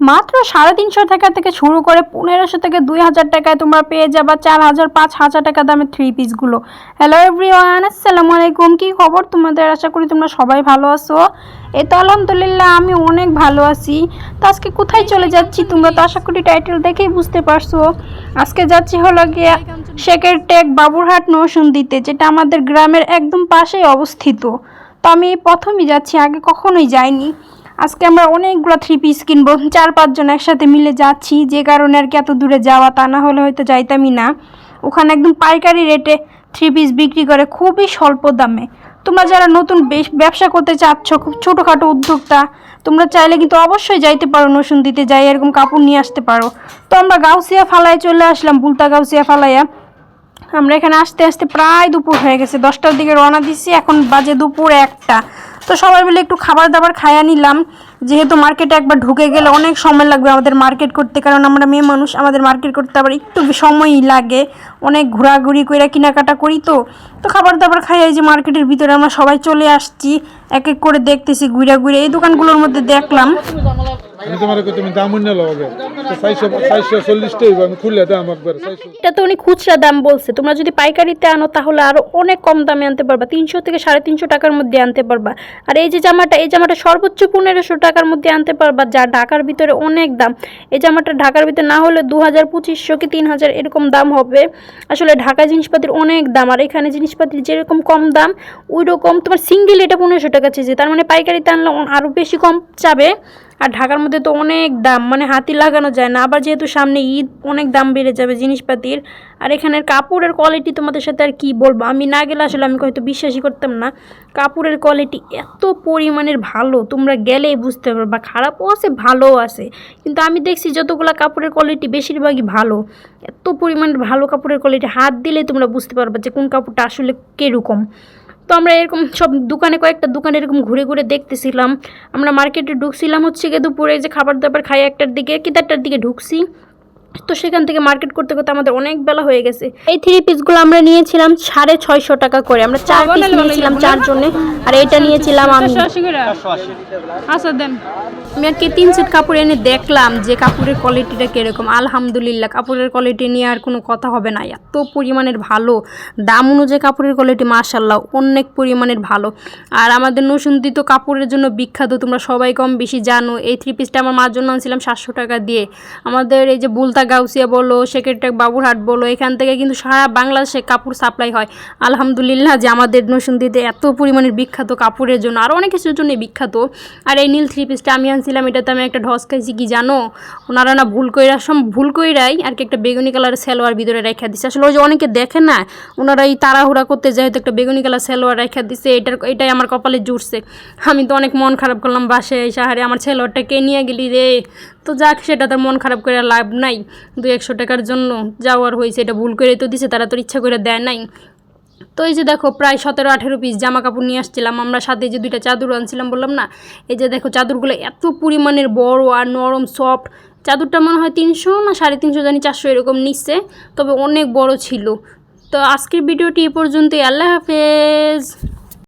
মাত্র সাড়ে তিনশো টাকা থেকে শুরু করে পনেরোশো থেকে দুই হাজার টাকায় তোমরা পেয়ে যাবা চার হাজার, পাঁচ হাজার টাকা দামের থ্রি পিসগুলো হ্যালো এভরিওয়ান আসসালামু আলাইকুম। কী খবর তোমাদের? আশা করি তোমরা সবাই ভালো আছো। এ তো আলহামদুলিল্লাহ, আমি অনেক ভালো আছি। তো আজকে কোথায় চলে যাচ্ছি তোমরা তো আশা করি টাইটেল দেখেই বুঝতে পারছ। আজকে যাচ্ছি হলো গিয়ে শেখের টেক বাবুরহাট নৌসুন্দিতে যেটা আমাদের গ্রামের একদম পাশেই অবস্থিত। তো আমি প্রথমই যাচ্ছি, আগে কখনোই যাইনি। আজকে আমরা অনেকগুলো থ্রি পিস কিনবো, চার পাঁচজন একসাথে মিলে যাচ্ছি, যে কারণে আর কি এত দূরে যাওয়া তা না হলে হয়তো যাইতামই না। ওখানে একদম পাইকারি রেটে থ্রি পিস বিক্রি করে খুবই স্বল্প দামে। তোমরা যারা নতুন ব্যবসা করতে চাচ্ছ, খুব ছোটোখাটো উদ্যোক্তা, তোমরা চাইলে কিন্তু অবশ্যই যাইতে পারো নসুন দিতে যাই এরকম কাপড় নিয়ে আসতে পারো। তো আমরা গাউসিয়া ফালায় চলে আসলাম, বুলতা গাউসিয়া ফালাইয়া। আমরা এখানে আসতে আসতে প্রায় দুপুর হয়ে গেছে, দশটার দিকে রওনা দিচ্ছি এখন বাজে দুপুর একটা। তো সবাই মিলে একটু খাবার দাবার খাইয়া নিলাম। যেহেতু মার্কেটে একবার ঢুকে গেলে অনেক সময় লাগবে আমাদের মার্কেট করতে কারণ আমরা মেয়ে মানুষ আমাদের মার্কেট করতে আবার একটু সময়ই লাগে। অনেক ঘোরাঘুরি করে কেনাকাটা করি তো। তো খাবার দাবার খাই এই যে মার্কেটের ভিতরে আমরা সবাই চলে আসছি। এক এক করে দেখতেছি ঘুরে ঘুরে। এই দোকানগুলোর মধ্যে দেখলাম। এটা তো উনি খুচরা দাম বলছে। তোমরা যদি পাইকারিতে আনো তাহলে আরও অনেক কম দামে আনতে পারবা। তিনশো থেকে সাড়ে তিনশো টাকার মধ্যে আনতে পারবা। আর এই যে জামাটা এই জামাটা সর্বোচ্চ পনেরোশো টাকার মধ্যে আনতে পারবা যা ঢাকার ভিতরে অনেক দাম। এই জামাটা ঢাকার ভিতরে না হলে দু হাজার পঁচিশশো কি তিন হাজার এরকম দাম হবে। আসলে ঢাকায় জিনিসপাতির অনেক দাম, আর এখানে জিনিসপাতির যেরকম কম দাম ওই রকম তোমার সিঙ্গেল এটা পনেরোশো টাকা চেয়েছে তার মানে পাইকারিতে আনলে আরও বেশি কম যাবে আর ঢাকার মধ্যে তো অনেক দাম মানে হাতি লাগানো যায় না। আবার যেহেতু সামনে ঈদ, অনেক দাম বেড়ে যাবে জিনিসপাতির। আর এখানের কাপড়ের কোয়ালিটি তোমাদের সাথে আর কি বলব? আমি না গেলে আসলে আমি হয়তো বিশ্বাসই করতাম না। কাপড়ের কোয়ালিটি এত পরিমাণের ভালো, তোমরা গেলেই বুঝতে পারবে। পারবা খারাপও আছে, ভালোও আছে। কিন্তু আমি দেখছি যতগুলো কাপড়ের কোয়ালিটি বেশিরভাগই ভালো। এত পরিমাণের ভালো কাপড়ের কোয়ালিটি হাত দিলে তোমরা বুঝতে পারবা যে কোন কাপড়টা আসলে কীরকম। তো আমরা এরকম সব দোকানে কয়েকটা দোকানে এরকম ঘুরে ঘুরে দেখতেছিলাম। আমরা মার্কেটে ঢুকছিলাম হচ্ছে গিয়ে দুপুরে যে খাবার দাবার খাই একটার দিকে কি তারটার দিকে ঢুকছি। তো সেখান থেকে মার্কেট করতে করতে আমাদের অনেক বেলা হয়ে গেছে। এই থ্রি পিসগুলো আমরা নিয়েছিলাম সাড়ে ছয়শো টাকা করে। আমরা চার পিস নিয়েছিলাম চারজনে। আর এটা নিয়েছিলাম আমি। আচ্ছা দেন। আমি আর কি তিন সেট কাপড় এনে দেখলাম যে কাপড়ের কোয়ালিটিটা কীরকম। আলহামদুলিল্লাহ, কাপড়ের কোয়ালিটি নিয়ে আর কোনো কথা হবে না। এত পরিমাণের ভালো। দাম অনুযায়ী কাপড়ের কোয়ালিটি মাশাল্লাহ অনেক পরিমাণের ভালো। আর আমাদের নসুন্দি তো কাপড়ের জন্য বিখ্যাত, তোমরা সবাই কম বেশি জানো। এই থ্রি পিসটা আমার মার জন্য আনছিলাম সাতশো টাকা দিয়ে। আমাদের এই যে বুলতা গাউসিয়া বলো সেক্রেটারি বাবুরহাট বলো, এখান থেকে কিন্তু সারা বাংলাদেশে কাপড় সাপ্লাই হয়। আলহামদুলিল্লাহ যে আমাদের নসুন্দিতে এত পরিমাণের বিখ্যাত কাপড়ের জন্য আরও অনেক কিছুর জন্য বিখ্যাত। আর এই নীল থ্রি পিসটা আমি আনছিলাম এটাতে আমি একটা ঢস খাইছি, কি জানো? ওনারা না ভুল কইরা সব ভুল কইরাই আর কি একটা বেগুনি কালারের সেলোয়ার ভিতরে রেখা দিচ্ছে আসলে ওই যে অনেকে দেখে না ওনারা এই তাড়াহুড়া করতে যায় একটা বেগুনি কালার সেলোয়ার রেখা দিচ্ছে এটার এটাই আমার কপালে জুড়ছে। আমি তো অনেক মন খারাপ করলাম বাসে সাহারে আমার সেলোয়ারটা কে নিয়ে গেলি রে? তো যাক সেটাতে মন খারাপ করে লাভ নাই। দু একশো টাকার জন্য যাওয়ার হয়েছে, এটা ভুল করে তো দিছে, তারা তো ইচ্ছা করে দেয় নাই। তো এই যে দেখো, প্রায় সতেরো আঠেরো পিস জামা কাপড় নিয়ে আসছিলাম। আমরা সাথে যে দুইটা চাদর আনছিলাম, বললাম না? এই যে দেখো, চাদরগুলো এত পরিমাণের বড় আর নরম সফট চাদরটা মনে হয় তিনশো না সাড়ে তিনশো জানি চারশো এরকম নিচ্ছে, তবে অনেক বড় ছিল। তো আজকের ভিডিওটি এ পর্যন্তই। আল্লাহ হাফেজ।